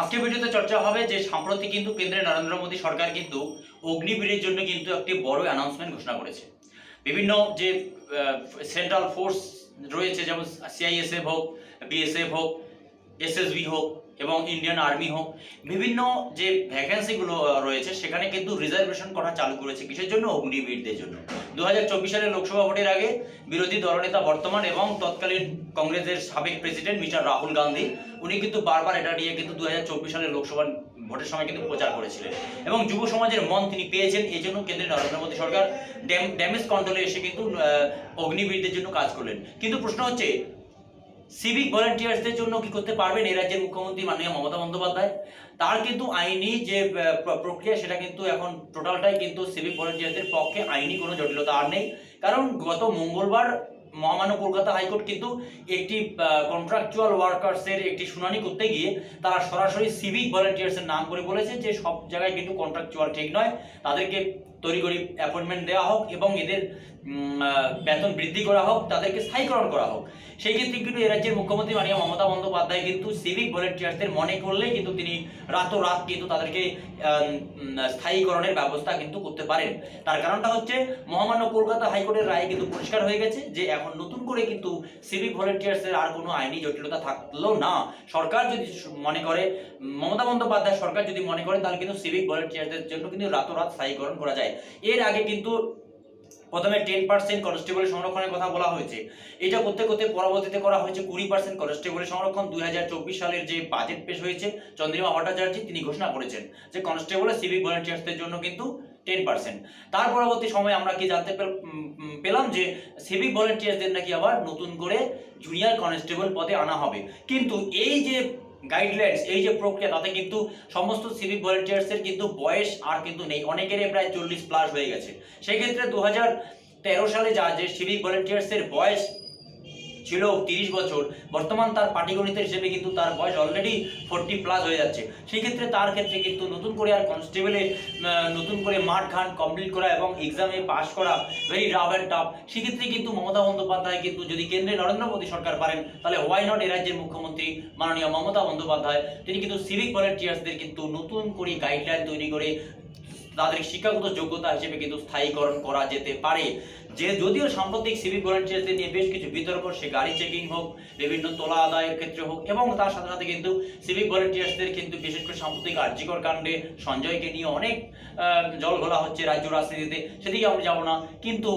আজকে ভিডিওতে চর্চা হবে যে সম্প্রতি কিন্তু কেন্দ্রে নরেন্দ্র মোদী সরকার কিন্তু অগ্নিবীরের জন্য কিন্তু একটি বড় অ্যানাউন্সমেন্ট ঘোষণা করেছে। বিভিন্ন যে সেন্ট্রাল ফোর্স রয়েছে, যেমন সিআইএসএফ হোক বিএসএফ হোক এসএসবি হোক এবং ইন্ডিয়ান আর্মি হোক, বিভিন্ন যে ভ্যাকেন্সিগুলো রয়েছে, সেখানে কিন্তু রিজার্ভেশন করা চালু করেছে। কিসের জন্য? অগ্নিবীরদের জন্য। দু সালের লোকসভা ভোটের আগে বিরোধী দলনেতা বর্তমান এবং তৎকালীন কংগ্রেসের সাবেক প্রেসিডেন্ট মিস্টার রাহুল গান্ধী, উনি কিন্তু বারবার এটা নিয়ে কিন্তু চব্বিশ সালের লোকসভা ভোটের সময় কিন্তু প্রচার করেছিলেন। এবং যুব সমাজের মন তিনি পেয়েছেন, এই জন্য কেন্দ্রের নরেন্দ্র মোদী সরকার ড্যামেজ কন্ট্রোলে এসে কিন্তু অগ্নিবীরদের জন্য কাজ করলেন। কিন্তু প্রশ্ন হচ্ছে সিভিক ভলেন্টিয়ার্সদের জন্য কি করতে পারবেন? এই রাজ্যের মুখ্যমন্ত্রী মাননীয় মমতা বন্দ্যোপাধ্যায়। তার কিন্তু আইনি যে প্রক্রিয়া, সেটা কিন্তু এখন টোটালটাই কিন্তু সিভিক ভলেন্টিয়ারদের পক্ষে আইনি কোনো জটিলতা আর নেই। কারণ গত মঙ্গলবার মহামান্য কলকাতা হাইকোর্ট কিন্তু একটি কন্ট্রাকচুয়াল ওয়ার্কার্সের একটি শুনানি করতে গিয়ে তারা সরাসরি সিভিক ভলেন্টিয়ার্সের নাম করে বলেছে যে সব জায়গায় কিন্তু কন্ট্রাকচুয়াল ঠিক নয়। তাদেরকে তৈরি করি অ্যাপয়েন্টমেন্ট দেওয়া হোক এবং এদের বেতন বৃদ্ধি করা হোক, তাদেরকে স্থায়ীকরণ করা হোক। সেই ক্ষেত্রে কিন্তু এ রাজ্যের মুখ্যমন্ত্রী মাননীয় মমতা বন্দ্যোপাধ্যায় কিন্তু সিভিক ভলেন্টিয়ার্সদের মনে করলে কিন্তু তিনি রাতোরাত কিন্তু তাদেরকে স্থায়ীকরণের ব্যবস্থা কিন্তু করতে পারেন। তার কারণটা হচ্ছে, মহামান্য কলকাতা হাইকোর্টের রায় কিন্তু পরিষ্কার হয়ে গেছে যে এখন নতুন করে কিন্তু সিভিক ভলেন্টিয়ার্সের আর কোনো আইনি জটিলতা থাকল না। সরকার যদি মনে করে, মমতা বন্দ্যোপাধ্যায় সরকার যদি মনে করে তাহলে কিন্তু সিভিক ভলেন্টিয়ারদের জন্য কিন্তু রাতোরাত স্থায়ীকরণ করা যায়। এর আগে কিন্তু প্রথমে টেন পার্সেন্ট কনস্টেবল সংরক্ষণের কথা বলা হয়েছে। এটা করতে করতে পরবর্তীতে করা হয়েছে কুড়ি পার্সেন্ট কনস্টেবল সংরক্ষণ। দুই হাজার চব্বিশ সালের যে বাজেট পেশ হয়েছে, চন্দ্রিমা ভট্টাচার্য তিনি ঘোষণা করেছেন যে কনস্টেবল সিভিক ভলেন্টিয়ার্সদের জন্য কিন্তু টেন পার্সেন্ট তার পরবর্তী সময় আমরা কি জানতে পেলাম যে সিভিক ভলেন্টিয়ার্সদের নাকি আবার নতুন করে জুনিয়র কনস্টেবল পদে আনা হবে। কিন্তু এই যে গাইডলাইন্স এই যে প্রক্রিয়া, তাতে কিন্তু সমস্ত সিভিক ভলেন্টিয়ার্সের কিন্তু বয়স আর কিন্তু নেই। অনেকেরই প্রায় চল্লিশ প্লাস হয়ে গেছে। সেই ক্ষেত্রে দু তেরো সালে যা যে সিভিক ভলেন্টিয়ার্সের বয়স ছিল তিরিশ বছর। বর্তমান তার পাটিগণিতের হিসেবে কিন্তু তার বয়স অলরেডি ফোরটি প্লাস হয়ে যাচ্ছে। সেই ক্ষেত্রে তার ক্ষেত্রে কিন্তু নতুন করে আর কনস্টেবলে নতুন করে মাঠ ঘাট কমপ্লিট করা এবং এক্সামে পাস করা ভেরি রাফ অ্যান্ড টাফ সেক্ষেত্রে কিন্তু মমতা বন্দ্যোপাধ্যায় কিন্তু যদি কেন্দ্রে নরেন্দ্র মোদী সরকার পারেন, তাহলে ওয়াই নট এ রাজ্যের মুখ্যমন্ত্রী মাননীয় মমতা বন্দ্যোপাধ্যায়? তিনি কিন্তু সিভিক ভলেন্টিয়ার্সদের কিন্তু নতুন করে গাইডলাইন তৈরি করে তাদের শিক্ষাগত যোগ্যতা হিসেবে কিন্তু স্থায়ীকরণ করা যেতে পারে। যে যদিও সাম্প্রতিক সিভিক ভলেন্টিয়ার্সদের নিয়ে বেশ কিছু বিতর্ক, সে গাড়ি চেকিং হোক, বিভিন্ন তোলা আদায়ের ক্ষেত্রে হোক, এবং তার সাথে সাথে কিন্তু সিভিক ভলেন্টিয়ার্সদের কিন্তু বিশেষ করে সাম্প্রতিক আর্যিকর কাণ্ডে সঞ্জয়কে নিয়ে অনেক জল ঘোলা হচ্ছে রাজ্য রাজনীতিতে, সেদিকে আমরা যাব না। কিন্তু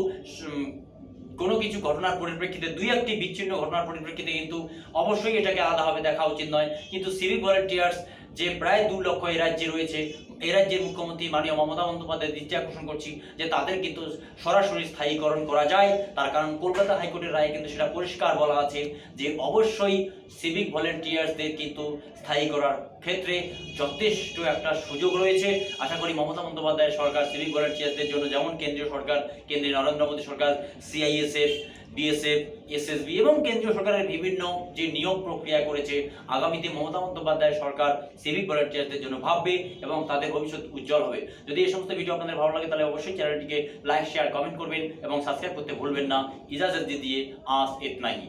কোনো কিছু ঘটনার পরিপ্রেক্ষিতে, দুই একটি বিচ্ছিন্ন ঘটনার পরিপ্রেক্ষিতে কিন্তু অবশ্যই এটাকে আলাদাভাবে দেখা উচিত নয়। কিন্তু সিভিক ভলেন্টিয়ার্স যে প্রায় দু লক্ষ এই রাজ্যে রয়েছে। এই রাজ্যের মুখ্যমন্ত্রী মাননীয় মমতা বন্দ্যোপাধ্যায় দৃষ্টি আকর্ষণ করছি যে তাদের কিন্তু সরাসরি স্থায়ীকরণ করা যায়। তার কারণ কলকাতা হাইকোর্টের রায়ে কিন্তু সেটা পরিষ্কার বলা আছে যে অবশ্যই সিভিক ভলেন্টিয়ার্সদের কিন্তু স্থায়ী করার ক্ষেত্রে যথেষ্ট একটা সুযোগ রয়েছে। আশা করি মমতা বন্দ্যোপাধ্যায় সরকার সিভিক ভলেন্টিয়ার্সদের জন্য যেমন কেন্দ্রীয় সরকার, কেন্দ্রীয় নরেন্দ্র মোদী সরকার সিআইএসএফ বিএসএফ এসএসবি এবং কেন্দ্রীয় সরকারের বিভিন্ন যে নিয়োগ প্রক্রিয়া করেছে, আগামীতে মমতা বন্দ্যোপাধ্যায় সরকার সিভিক ভলেন্টিয়ারদের জন্য ভাববে এবং তাদের ভবিষ্যৎ উজ্জ্বল হবে। যদি এই সমস্ত ভিডিও আপনাদের ভালো লাগে, তাহলে অবশ্যই চ্যানেলটিকে লাইক শেয়ার কমেন্ট করবেন এবং সাবস্ক্রাইব করতে ভুলবেন না। ইজাজত দিয়ে আস এত হি